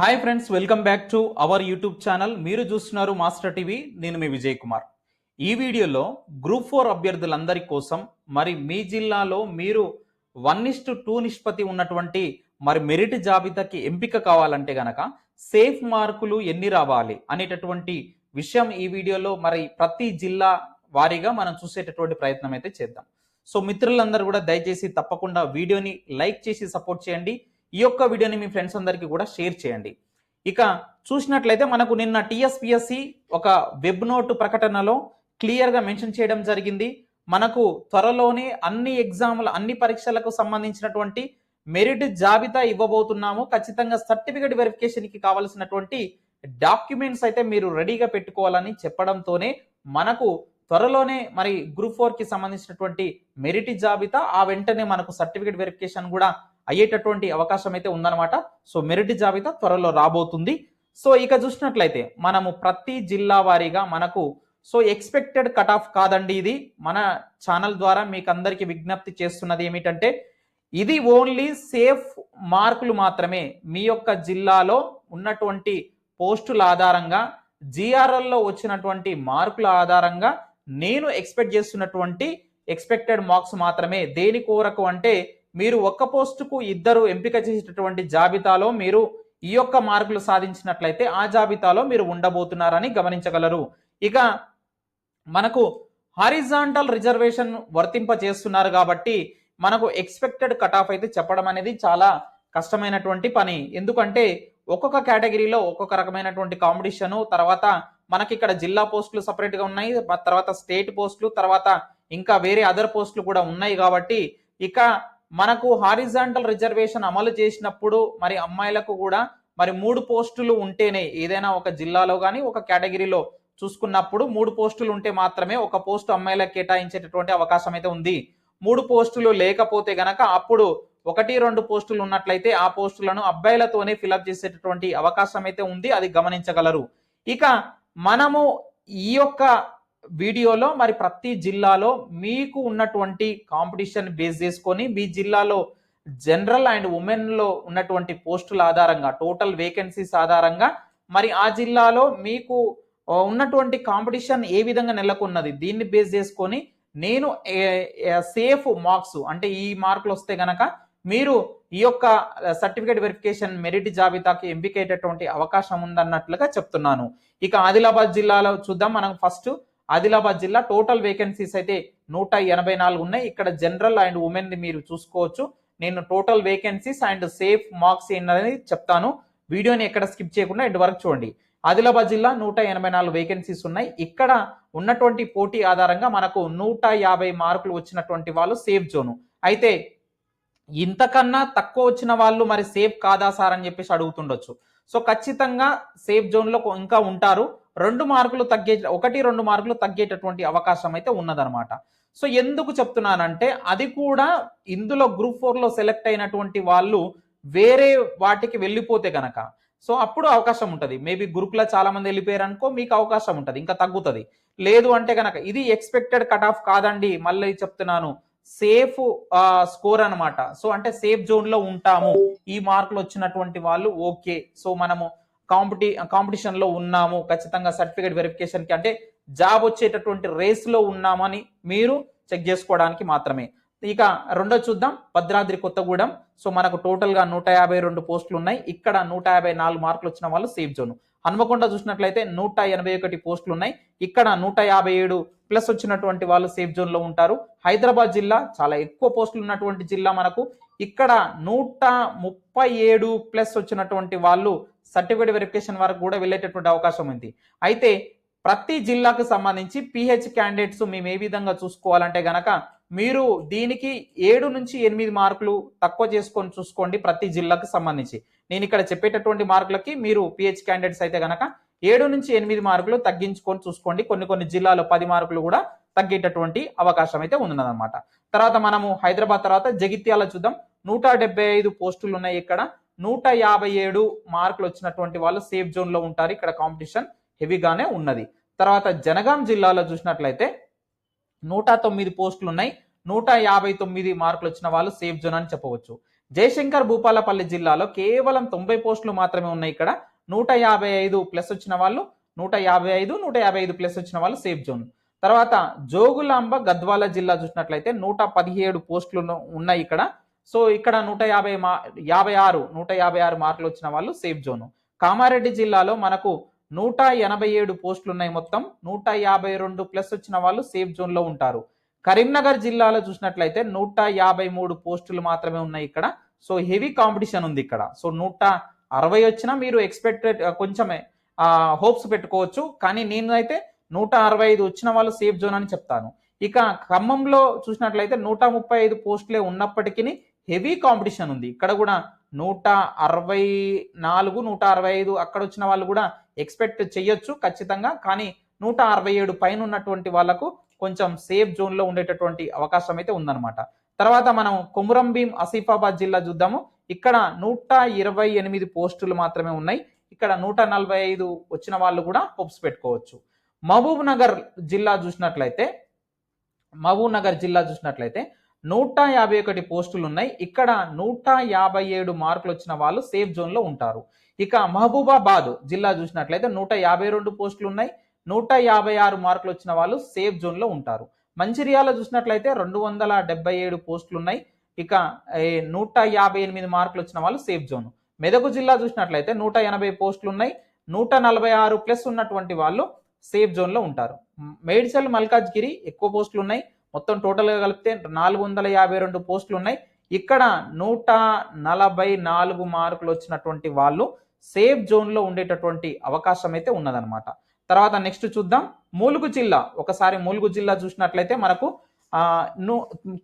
Hi friends welcome back to our YouTube channel మీరు చూస్తున్నారు master TV నేను మీ విజయ్ కుమార్ ఈ వీడియోలో గ్రూప్ ఫోర్ అభ్యర్థులందరి కోసం మరి మీ జిల్లాలో మీరు వన్ ఇస్టు టూ నిష్పత్తి ఉన్నటువంటి మరి మెరిట్ జాబితాకి ఎంపిక కావాలంటే గనక సేఫ్ మార్కులు ఎన్ని రావాలి అనేటటువంటి విషయం ఈ వీడియోలో మరి ప్రతి జిల్లా వారీగా మనం చూసేటటువంటి ప్రయత్నం అయితే చేద్దాం. సో మిత్రులందరూ కూడా దయచేసి తప్పకుండా వీడియోని లైక్ చేసి సపోర్ట్ చేయండి. ఈ యొక్క వీడియోని మీ ఫ్రెండ్స్ అందరికీ కూడా షేర్ చేయండి. ఇక చూసినట్లయితే మనకు నిన్న టిఎస్పిఎస్సి ఒక వెబ్ నోటు ప్రకటనలో క్లియర్గా మెన్షన్ చేయడం జరిగింది. మనకు త్వరలోనే అన్ని ఎగ్జాములు అన్ని పరీక్షలకు సంబంధించినటువంటి మెరిట్ జాబితా ఇవ్వబోతున్నాము. ఖచ్చితంగా సర్టిఫికేట్ వెరిఫికేషన్కి కావాల్సినటువంటి డాక్యుమెంట్స్ అయితే మీరు రెడీగా పెట్టుకోవాలని చెప్పడంతోనే మనకు త్వరలోనే మరి గ్రూప్ ఫోర్కి సంబంధించినటువంటి మెరిట్ జాబితా ఆ వెంటనే మనకు సర్టిఫికేట్ వెరిఫికేషన్ కూడా అయ్యేటటువంటి అవకాశం అయితే ఉందన్నమాట. సో మెరిట్ జాబితా త్వరలో రాబోతుంది. సో ఇక చూసినట్లయితే మనము ప్రతి జిల్లా వారీగా మనకు సో ఎక్స్పెక్టెడ్ కట్ ఆఫ్ కాదండి ఇది. మన ఛానల్ ద్వారా మీకు అందరికీ విజ్ఞప్తి చేస్తున్నది ఏమిటంటే ఇది ఓన్లీ సేఫ్ మార్కులు మాత్రమే. మీ యొక్క జిల్లాలో ఉన్నటువంటి పోస్టుల ఆధారంగా జిఆర్ఎల్లో వచ్చినటువంటి మార్కుల ఆధారంగా నేను ఎక్స్పెక్ట్ చేస్తున్నటువంటి ఎక్స్పెక్టెడ్ మార్క్స్ మాత్రమే. దేని కోరకు అంటే మీరు ఒక్క పోస్టుకు ఇద్దరు ఎంపిక చేసేటటువంటి జాబితాలో మీరు ఈ యొక్క మార్కులు సాధించినట్లయితే ఆ జాబితాలో మీరు ఉండబోతున్నారని గమనించగలరు. ఇక మనకు హారిజాంటల్ రిజర్వేషన్ వర్తింప చేస్తున్నారు కాబట్టి మనకు ఎక్స్పెక్టెడ్ కట్ ఆఫ్ అయితే చెప్పడం అనేది చాలా కష్టమైనటువంటి పని. ఎందుకంటే ఒక్కొక్క కేటగిరీలో ఒక్కొక్క రకమైనటువంటి కాంపిటీషను తర్వాత మనకి ఇక్కడ జిల్లా పోస్టులు సపరేట్గా ఉన్నాయి తర్వాత స్టేట్ పోస్టులు తర్వాత ఇంకా వేరే అదర్ పోస్టులు కూడా ఉన్నాయి కాబట్టి ఇక మనకు హారిజాంటల్ రిజర్వేషన్ అమలు చేసినప్పుడు మరి అమ్మాయిలకు కూడా మరి మూడు పోస్టులు ఉంటేనే ఏదైనా ఒక జిల్లాలో కానీ ఒక కేటగిరీలో చూసుకున్నప్పుడు మూడు పోస్టులు ఉంటే మాత్రమే ఒక పోస్టు అమ్మాయిలకు కేటాయించేటటువంటి అవకాశం అయితే ఉంది. మూడు పోస్టులు లేకపోతే గనక అప్పుడు ఒకటి రెండు పోస్టులు ఉన్నట్లయితే ఆ పోస్టులను అబ్బాయిలతోనే ఫిలప్ చేసేటటువంటి అవకాశం అయితే ఉంది అది గమనించగలరు. ఇక మనము ఈ యొక్క వీడియోలో మరి ప్రతి జిల్లాలో మీకు ఉన్నటువంటి కాంపిటీషన్ బేస్ చేసుకొని మీ జిల్లాలో జనరల్ అండ్ ఉమెన్లో ఉన్నటువంటి పోస్టుల ఆధారంగా టోటల్ వేకెన్సీస్ ఆధారంగా మరి ఆ జిల్లాలో మీకు ఉన్నటువంటి కాంపిటీషన్ ఏ విధంగా నెలకొన్నది దీన్ని బేస్ చేసుకొని నేను సేఫ్ మార్క్స్ అంటే ఈ మార్కులు వస్తే గనక మీరు ఈ యొక్క సర్టిఫికేట్ వెరిఫికేషన్ మెరిట్ జాబితాకి ఎంపికయ్యేటటువంటి అవకాశం ఉందన్నట్లుగా చెప్తున్నాను. ఇక ఆదిలాబాద్ జిల్లాలో చూద్దాం. మనం ఫస్ట్ ఆదిలాబాద్ జిల్లా టోటల్ వేకెన్సీస్ అయితే నూట ఎనభై నాలుగు ఉన్నాయి. ఇక్కడ జనరల్ అండ్ ఉమెన్ మీరు చూసుకోవచ్చు. నేను total vacancies and safe marks ఏంటనేది చెప్తాను. వీడియోని ఎక్కడ స్కిప్ చేయకుండా ఎండ్ వరకు చూడండి. ఆదిలాబాద్ జిల్లా నూట ఎనభై నాలుగు వేకెన్సీస్ ఉన్నాయి. ఇక్కడ ఉన్నటువంటి పోటీ ఆధారంగా మనకు నూట యాభై మార్కులు వచ్చినటువంటి వాళ్ళు సేఫ్ జోను. అయితే ఇంతకన్నా తక్కువ వచ్చిన వాళ్ళు మరి సేఫ్ కాదా సార్ అని చెప్పేసి అడుగుతుండొచ్చు. సో ఖచ్చితంగా సేఫ్ జోన్లో ఇంకా ఉంటారు. రెండు మార్కులు తగ్గే ఒకటి రెండు మార్కులు తగ్గేటటువంటి అవకాశం అయితే ఉన్నదనమాట సో ఎందుకు చెప్తున్నానంటే అది కూడా ఇందులో గ్రూప్ ఫోర్లో సెలెక్ట్ అయినటువంటి వాళ్ళు వేరే వాటికి వెళ్ళిపోతే గనక. సో అప్పుడు అవకాశం ఉంటుంది. మేబీ గ్రూప్లో చాలా మంది వెళ్ళిపోయారు అనుకో మీకు అవకాశం ఉంటుంది. ఇంకా తగ్గుతుంది. లేదు అంటే కనుక ఇది ఎక్స్పెక్టెడ్ కట్ ఆఫ్ కాదండి మళ్ళీ చెప్తున్నాను. సేఫ్ స్కోర్ అనమాట సో అంటే సేఫ్ జోన్లో ఉంటాము. ఈ మార్కులు వచ్చినటువంటి వాళ్ళు ఓకే. సో మనము కాంపిటీ కాంపిటీషన్లో ఉన్నాము ఖచ్చితంగా సర్టిఫికేట్ వెరిఫికేషన్కి అంటే జాబ్ వచ్చేటటువంటి రేస్లో ఉన్నామని మీరు చెక్ చేసుకోవడానికి మాత్రమే. ఇక రెండో చూద్దాం భద్రాద్రి కొత్తగూడెం. సో మనకు టోటల్గా నూట యాభై రెండు పోస్టులు ఉన్నాయి. ఇక్కడ నూట యాభై నాలుగు మార్కులు వచ్చిన వాళ్ళు సేఫ్ జోన్. హన్మకొండ చూసినట్లయితే నూట ఎనభై ఒకటి పోస్టులు ఉన్నాయి. ఇక్కడ నూట యాభై ఏడు ప్లస్ వచ్చినటువంటి వాళ్ళు సేఫ్ జోన్లో ఉంటారు. హైదరాబాద్ జిల్లా చాలా ఎక్కువ పోస్టులు ఉన్నటువంటి జిల్లా మనకు. ఇక్కడ నూట ముప్పై ఏడు ప్లస్ వచ్చినటువంటి వాళ్ళు సర్టిఫికేట్ వెరిఫికేషన్ వరకు కూడా వెళ్ళేటటువంటి అవకాశం ఉంది. అయితే ప్రతి జిల్లాకు సంబంధించి పిహెచ్ క్యాండిడేట్స్ మేము ఏ విధంగా చూసుకోవాలంటే గనక మీరు దీనికి ఏడు నుంచి ఎనిమిది మార్కులు తక్కువ చేసుకొని చూసుకోండి ప్రతి జిల్లాకు సంబంధించి. నేను ఇక్కడ చెప్పేటటువంటి మార్కులకి మీరు పిహెచ్ క్యాండిడేట్స్ అయితే గనక ఏడు నుంచి ఎనిమిది మార్కులు తగ్గించుకొని చూసుకోండి. కొన్ని కొన్ని జిల్లాలో పది మార్కులు కూడా తగ్గేటటువంటి అవకాశం అయితే ఉన్నదన్నమాట. తర్వాత మనము హైదరాబాద్ తర్వాత జగిత్యాల చూద్దాం. నూట డెబ్బై ఐదు పోస్టులు ఉన్నాయి ఇక్కడ. నూట యాభై ఏడు మార్కులు వచ్చినటువంటి వాళ్ళు సేఫ్ జోన్లో ఉంటారు. ఇక్కడ కాంపిటీషన్ హెవీగానే ఉన్నది. తర్వాత జనగాం జిల్లాలో చూసినట్లయితే నూట తొమ్మిది పోస్టులు ఉన్నాయి. నూట యాభై తొమ్మిది మార్కులు వచ్చిన వాళ్ళు సేఫ్ జోన్ అని చెప్పవచ్చు. జయశంకర్ భూపాలపల్లి జిల్లాలో కేవలం తొంభై పోస్టులు మాత్రమే ఉన్నాయి ఇక్కడ. నూట యాభై ఐదు ప్లస్ వచ్చిన వాళ్ళు నూట యాభై ఐదు నూట యాభై ఐదు ప్లస్ వచ్చిన వాళ్ళు సేఫ్ జోన్ తర్వాత జోగులాంబ గద్వాల జిల్లా చూసినట్లయితే నూట పదిహేడు పోస్టులు ఉన్నాయి ఇక్కడ. సో ఇక్కడ నూట యాభై మా యాభై ఆరు నూట యాభై ఆరు మార్కులు వచ్చిన వాళ్ళు సేఫ్ జోను. కామారెడ్డి జిల్లాలో మనకు నూట ఎనభై ఏడు పోస్టులు ఉన్నాయి మొత్తం. నూట యాభై రెండు ప్లస్ వచ్చిన వాళ్ళు సేఫ్ జోన్లో ఉంటారు. కరీంనగర్ జిల్లాలో చూసినట్లయితే నూట యాభై మూడు పోస్టులు మాత్రమే ఉన్నాయి ఇక్కడ. సో హెవీ కాంపిటీషన్ ఉంది ఇక్కడ. సో నూట అరవై వచ్చినా మీరు ఎక్స్పెక్టెడ్ కొంచెమే హోప్స్ పెట్టుకోవచ్చు. కానీ నేను అయితే నూట అరవై ఐదు వచ్చిన వాళ్ళు సేఫ్ జోన్ అని చెప్తాను. ఇక ఖమ్మంలో చూసినట్లయితే నూట ముప్పై ఐదు పోస్టులే ఉన్నప్పటికీ హెవీ కాంపిటీషన్ ఉంది. ఇక్కడ కూడా నూట అరవై నాలుగు నూట అరవై ఐదు అక్కడ వచ్చిన వాళ్ళు కూడా ఎక్స్పెక్ట్ చేయొచ్చు ఖచ్చితంగా. కానీ నూట అరవై ఏడు పైన ఉన్నటువంటి వాళ్ళకు కొంచెం సేఫ్ జోన్లో ఉండేటటువంటి అవకాశం అయితే ఉందన్నమాట. తర్వాత మనం కొమురం భీం ఆసిఫాబాద్ జిల్లా చూద్దాము. ఇక్కడ నూట ఇరవై ఎనిమిది పోస్టులు మాత్రమే ఉన్నాయి. ఇక్కడ నూట నలభై ఐదు వచ్చిన వాళ్ళు కూడా హోప్స్ పెట్టుకోవచ్చు. మహబూబ్ నగర్ జిల్లా చూసినట్లయితే మహబూబ్ నగర్ జిల్లా చూసినట్లయితే నూట యాభై ఒకటి పోస్టులు ఉన్నాయి ఇక్కడ నూట యాభై ఏడు మార్కులు వచ్చిన వాళ్ళు సేఫ్ జోన్లో ఉంటారు. ఇక మహబూబాబాద్ జిల్లా చూసినట్లయితే నూట యాభై రెండు పోస్టులు ఉన్నాయి నూట యాభై ఆరు మార్కులు వచ్చిన వాళ్ళు సేఫ్ జోన్లో ఉంటారు. మంచిర్యాల చూసినట్లయితే రెండు వందల డెబ్బై ఏడు పోస్టులు ఉన్నాయి ఇక నూట యాభై ఎనిమిది మార్కులు వచ్చిన వాళ్ళు సేఫ్ జోన్. మెదకు జిల్లా చూసినట్లయితే నూట ఎనభై పోస్టులు ఉన్నాయి నూట నలభై ఆరు ప్లస్ ఉన్నటువంటి వాళ్ళు సేఫ్ జోన్లో ఉంటారు. మేడ్చల్ మల్కాజ్గిరి ఎక్కువ పోస్టులు ఉన్నాయి మొత్తం టోటల్గా కలిపితే నాలుగు వందల యాభై రెండు పోస్టులు ఉన్నాయి. ఇక్కడ నూట నలభై నాలుగు మార్కులు వచ్చినటువంటి వాళ్ళు సేఫ్ జోన్లో ఉండేటటువంటి అవకాశం అయితే ఉన్నదనమాట తర్వాత నెక్స్ట్ చూద్దాం. మూలుగు జిల్లా ఒకసారి మూలుగు జిల్లా చూసినట్లయితే మనకు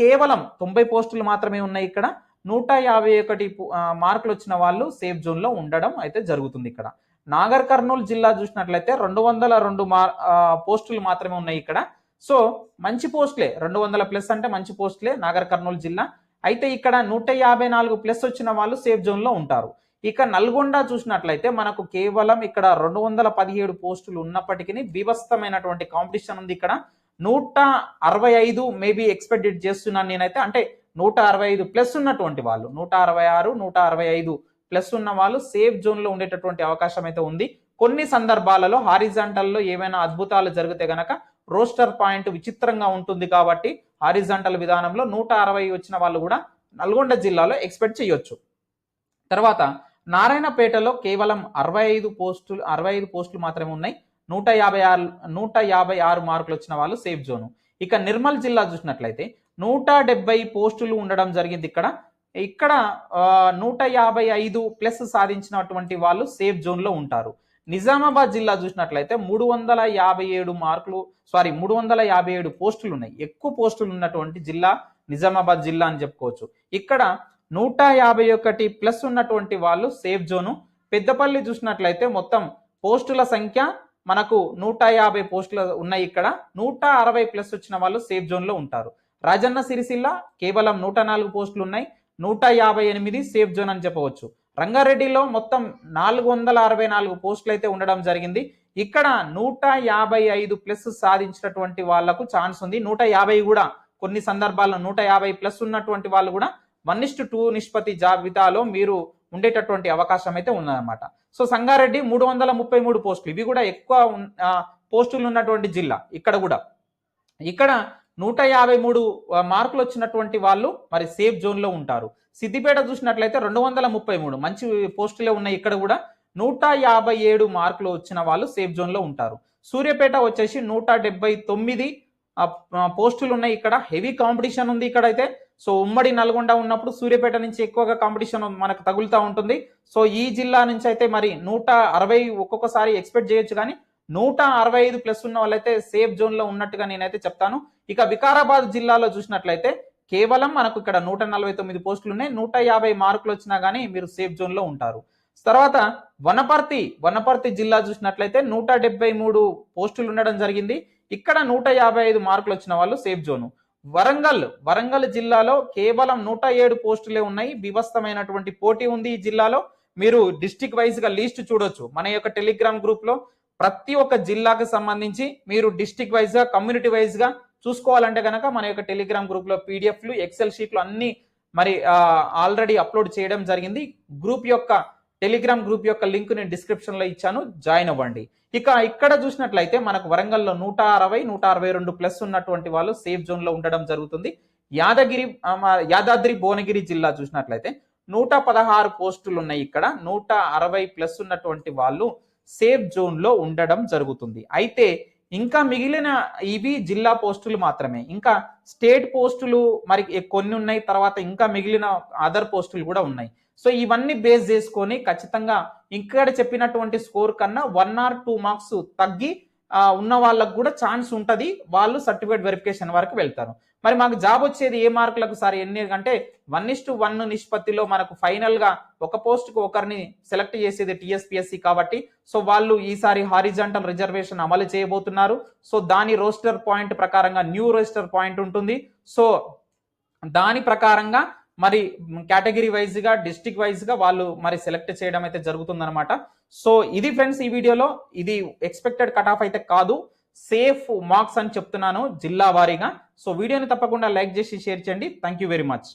కేవలం తొంభై పోస్టులు మాత్రమే ఉన్నాయి ఇక్కడ. నూట యాభై ఒకటి మార్కులు వచ్చిన వాళ్ళు సేఫ్ జోన్లో ఉండడం అయితే జరుగుతుంది ఇక్కడ. నాగర్ కర్నూలు జిల్లా చూసినట్లయితే రెండు వందల రెండు మార్ పోస్టులు మాత్రమే ఉన్నాయి ఇక్కడ. సో మంచి పోస్టులే రెండు వందల ప్లస్ అంటే మంచి పోస్టులే నాగర్ కర్నూలు జిల్లా. అయితే ఇక్కడ నూట యాభై నాలుగు ప్లస్ వచ్చిన వాళ్ళు సేఫ్ జోన్లో ఉంటారు. ఇక నల్గొండ చూసినట్లయితే మనకు కేవలం ఇక్కడ రెండు వందల పదిహేడు పోస్టులు ఉన్నప్పటికీ బీభత్సమైనటువంటి కాంపిటీషన్ ఉంది ఇక్కడ. నూట అరవై ఐదు మేబీ ఎక్స్పెక్టెడ్ చేస్తున్నాను నేనైతే. అంటే నూట అరవై ఐదు ప్లస్ ఉన్నటువంటి వాళ్ళు నూట అరవై ఆరు నూట అరవై ఐదు ప్లస్ ఉన్న వాళ్ళు సేఫ్ జోన్లో ఉండేటటువంటి అవకాశం అయితే ఉంది. కొన్ని సందర్భాలలో హారిజాంటల్లో ఏమైనా అద్భుతాలు జరిగితే గనక రోస్టర్ పాయింట్ విచిత్రంగా ఉంటుంది కాబట్టి హారిజాంటల్ విధానంలో నూట అరవై వచ్చిన వాళ్ళు కూడా నల్గొండ జిల్లాలో ఎక్స్పెక్ట్ చేయొచ్చు. తర్వాత నారాయణపేటలో కేవలం అరవై ఐదు పోస్టులు అరవై ఐదు పోస్టులు మాత్రమే ఉన్నాయి. నూట యాభై ఆరు నూట యాభై ఆరు మార్కులు వచ్చిన వాళ్ళు సేఫ్ జోను. ఇక నిర్మల్ జిల్లా చూసినట్లయితే నూట డెబ్బై పోస్టులు ఉండడం జరిగింది ఇక్కడ. ఇక్కడ నూట యాభై ఐదు ప్లస్ సాధించినటువంటి వాళ్ళు సేఫ్ జోన్లో ఉంటారు. నిజామాబాద్ జిల్లా చూసినట్లయితే మూడు వందల యాభై ఏడు మార్కులు సారీ మూడు వందల యాభై ఏడు పోస్టులు ఉన్నాయి ఎక్కువ పోస్టులు ఉన్నటువంటి జిల్లా నిజామాబాద్ జిల్లా అని చెప్పుకోవచ్చు. ఇక్కడ నూట యాభై ఒకటి ప్లస్ ఉన్నటువంటి వాళ్ళు సేఫ్ జోను. పెద్దపల్లి చూసినట్లయితే మొత్తం పోస్టుల సంఖ్య మనకు నూట యాభై పోస్టులు ఉన్నాయి ఇక్కడ. నూట అరవై ప్లస్ వచ్చిన వాళ్ళు సేఫ్ జోన్లో ఉంటారు. రాజన్న సిరిసిల్ల కేవలం నూట నాలుగు పోస్టులు ఉన్నాయి నూట యాభై ఎనిమిది సేఫ్ జోన్ అని చెప్పవచ్చు. రంగారెడ్డిలో మొత్తం నాలుగు వందల అరవై నాలుగు పోస్టులు అయితే ఉండడం జరిగింది. ఇక్కడ నూట యాభై ఐదు ప్లస్ సాధించినటువంటి వాళ్ళకు ఛాన్స్ ఉంది. నూట యాభై కూడా కొన్ని సందర్భాల్లో నూట యాభై ప్లస్ ఉన్నటువంటి వాళ్ళు కూడా వన్ ఇస్ట్ టూ నిష్పత్తి జాబితాలో మీరు ఉండేటటువంటి అవకాశం అయితే ఉందన్నమాట. సో సంగారెడ్డి మూడు వందల ముప్పై మూడు పోస్టులు. ఇవి కూడా ఎక్కువ పోస్టులు ఉన్నటువంటి జిల్లా ఇక్కడ కూడా. ఇక్కడ నూట యాభై మూడు మార్కులు వచ్చినటువంటి వాళ్ళు మరి సేఫ్ జోన్లో ఉంటారు. సిద్దిపేట చూసినట్లయితే రెండు వందల ముప్పై మూడు మంచి పోస్టులే ఉన్నాయి ఇక్కడ కూడా. నూట యాభై ఏడు మార్కులు వచ్చిన వాళ్ళు సేఫ్ జోన్లో ఉంటారు. సూర్యాపేట వచ్చేసి నూట డెబ్బై తొమ్మిది పోస్టులు ఉన్నాయి ఇక్కడ. హెవీ కాంపిటీషన్ ఉంది ఇక్కడ అయితే. సో ఉమ్మడి నల్గొండ ఉన్నప్పుడు సూర్యాపేట నుంచి ఎక్కువగా కాంపిటీషన్ మనకు తగులుతూ ఉంటుంది. సో ఈ జిల్లా నుంచి అయితే మరి నూట అరవై ఒక్కొక్కసారి ఎక్స్పెక్ట్ చేయొచ్చు కానీ నూట అరవై ఐదు ప్లస్ ఉన్న వాళ్ళైతే సేఫ్ జోన్లో ఉన్నట్టుగా నేనైతే చెప్తాను. ఇక వికారాబాద్ జిల్లాలో చూసినట్లయితే కేవలం మనకు ఇక్కడ నూట నలభై తొమ్మిది పోస్టులు ఉన్నాయి నూట యాభై మార్కులు వచ్చినా కానీ మీరు సేఫ్ జోన్లో ఉంటారు. తర్వాత వనపర్తి వనపర్తి జిల్లా చూసినట్లయితే నూట డెబ్బై మూడు పోస్టులు ఉండడం జరిగింది. ఇక్కడ నూట యాభై ఐదు మార్కులు వచ్చిన వాళ్ళు సేఫ్ జోను వరంగల్ వరంగల్ జిల్లాలో కేవలం నూట ఏడు పోస్టులే ఉన్నాయి. వివస్థమైనటువంటి పోటీ ఉంది ఈ జిల్లాలో. మీరు డిస్టిక్ వైజ్గా లిస్ట్ చూడొచ్చు. మన యొక్క టెలిగ్రామ్ గ్రూప్లో ప్రతి ఒక్క జిల్లాకు సంబంధించి మీరు డిస్టిక్ వైజ్గా కమ్యూనిటీ వైజ్గా చూసుకోవాలంటే కనుక మన యొక్క టెలిగ్రామ్ గ్రూప్లో పీడిఎఫ్లు ఎక్సెల్ షీట్లు అన్ని మరి ఆల్రెడీ అప్లోడ్ చేయడం జరిగింది. గ్రూప్ యొక్క టెలిగ్రామ్ గ్రూప్ యొక్క లింక్ నేను డిస్క్రిప్షన్లో ఇచ్చాను. జాయిన్ అవ్వండి. ఇక ఇక్కడ చూసినట్లయితే మనకు వరంగల్లో నూట అరవై నూట అరవై రెండు ప్లస్ ఉన్నటువంటి వాళ్ళు సేఫ్ జోన్లో ఉండడం జరుగుతుంది. యాదగిరి యాదాద్రి భువనగిరి జిల్లా చూసినట్లయితే నూట పదహారు పోస్టులు ఉన్నాయి ఇక్కడ. నూట అరవై ప్లస్ ఉన్నటువంటి వాళ్ళు సేఫ్ జోన్లో ఉండడం జరుగుతుంది. అయితే ఇంకా మిగిలిన ఇవి జిల్లా పోస్టులు మాత్రమే. ఇంకా స్టేట్ పోస్టులు మరి కొన్ని ఉన్నాయి తర్వాత ఇంకా మిగిలిన అదర్ పోస్టులు కూడా ఉన్నాయి. సో ఇవన్నీ బేస్ చేసుకొని ఖచ్చితంగా ఇక్కడ చెప్పినటువంటి స్కోర్ కన్నా వన్ ఆర్ టూ మార్క్స్ తగ్గి ఉన్న వాళ్ళకు కూడా ఛాన్స్ ఉంటుంది. వాళ్ళు సర్టిఫికేట్ వెరిఫికేషన్ వరకు వెళ్తారు. మరి మాకు జాబ్ వచ్చేది ఏ మార్కులకు సార్? ఎన్ని అంటే వన్ ఇస్ టు వన్ నిష్పత్తిలో మనకు ఫైనల్గా ఒక పోస్ట్కు ఒకరిని సెలెక్ట్ చేసేది టీఎస్పిఎస్సి కాబట్టి సో వాళ్ళు ఈసారి హారిజంటల్ రిజర్వేషన్ అమలు చేయబోతున్నారు. సో దాని రోస్టర్ పాయింట్ ప్రకారంగా న్యూ రోస్టర్ పాయింట్ ఉంటుంది. సో దాని ప్రకారంగా మరి కేటగిరీ వైజ్గా డిస్టిక్ వైజ్గా వాళ్ళు మరి సెలెక్ట్ చేయడం అయితే జరుగుతుందనమాట సో ఇది ఫ్రెండ్స్ ఈ వీడియోలో. ఇది ఎక్స్పెక్టెడ్ కట్ ఆఫ్ అయితే కాదు. సేఫ్ మార్క్స్ అని చెప్తున్నాను జిల్లా వారీగా. సో వీడియోని తప్పకుండా లైక్ చేసి షేర్ చేయండి. Thank you very much